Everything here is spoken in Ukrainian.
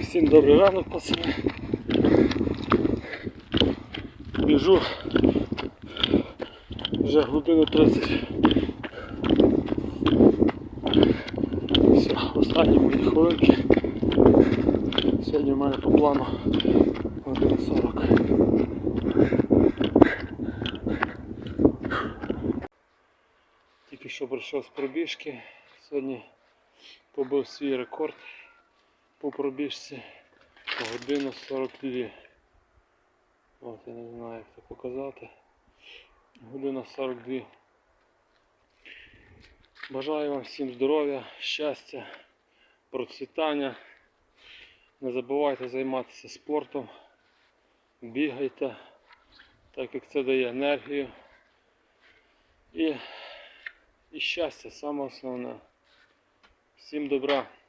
Всім добрий ранок, пацани. Біжу вже годину 30. Все, останні мої хвилинки. Сьогодні в мене по плану година 40. Тільки що прийшов з пробіжки. Сьогодні побив свій рекорд по пробіжці годину 42. От я не знаю як це показати. Година 42. Бажаю вам всім здоров'я, щастя, процвітання. Не забувайте займатися спортом, бігайте, так як це дає енергію. І, і щастя, саме основне. Всім добра.